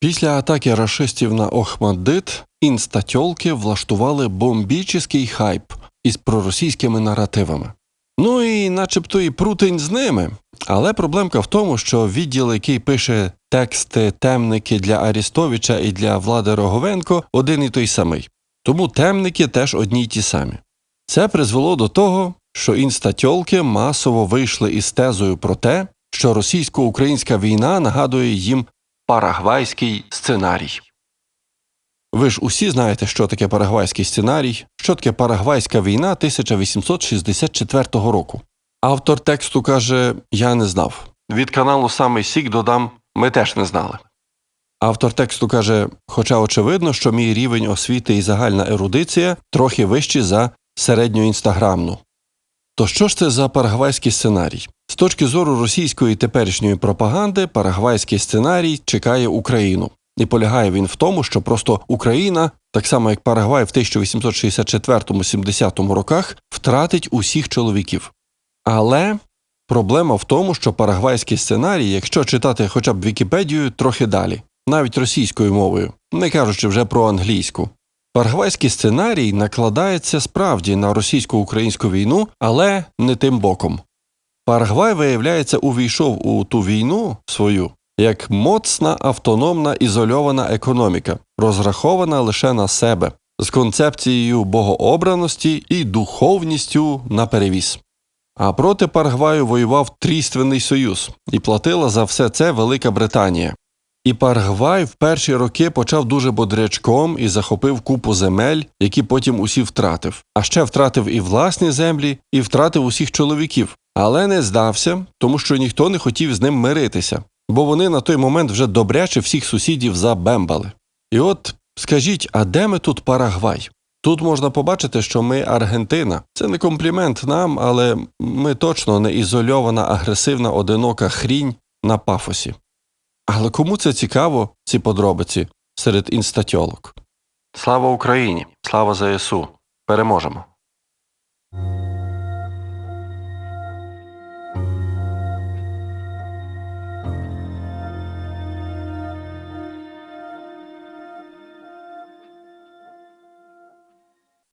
Після атаки рашистів на Охмаддит інстатьолки влаштували бомбічний хайп із проросійськими наративами. Ну і начебто і прутень з ними. Але проблемка в тому, що відділ, який пише тексти темники для Арістовича і для Влади Роговенко, один і той самий. Тому темники теж одні й ті самі. Це призвело до того, що інстатьолки масово вийшли із тезою про те, що російсько-українська війна нагадує їм парагвайський сценарій. Ви ж усі знаєте, що таке парагвайський сценарій, що таке парагвайська війна 1864 року. Автор тексту каже: Я не знав. Від каналу Самий Сік додам, ми теж не знали. Автор тексту каже: Хоча очевидно, що мій рівень освіти і загальна ерудиція трохи вищі за середньоінстаграмну. То що ж це за парагвайський сценарій? З точки зору російської теперішньої пропаганди, парагвайський сценарій чекає Україну. І полягає він в тому, що просто Україна, так само як Парагвай в 1864-70 роках, втратить усіх чоловіків. Але проблема в тому, що парагвайський сценарій, якщо читати хоча б Вікіпедію, трохи далі, навіть російською мовою, не кажучи вже про англійську. Парагвайський сценарій накладається справді на російсько-українську війну, але не тим боком. Парагвай, виявляється, увійшов у ту війну свою як моцна автономна ізольована економіка, розрахована лише на себе, з концепцією богообраності і духовністю на перевіз. А проти Парагваю воював Трійственний Союз і платила за все це Велика Британія. І Парагвай в перші роки почав дуже бодрячком і захопив купу земель, які потім усі втратив. А ще втратив і власні землі, і втратив усіх чоловіків. Але не здався, тому що ніхто не хотів з ним миритися, бо вони на той момент вже добряче всіх сусідів забембали. І от скажіть, а де ми тут Парагвай? Тут можна побачити, що ми Аргентина. Це не комплімент нам, але ми точно не ізольована, агресивна, одинока хрінь на пафосі. Але кому це цікаво, ці подробиці серед інстатьолок? Слава Україні! Слава ЗСУ! Переможемо!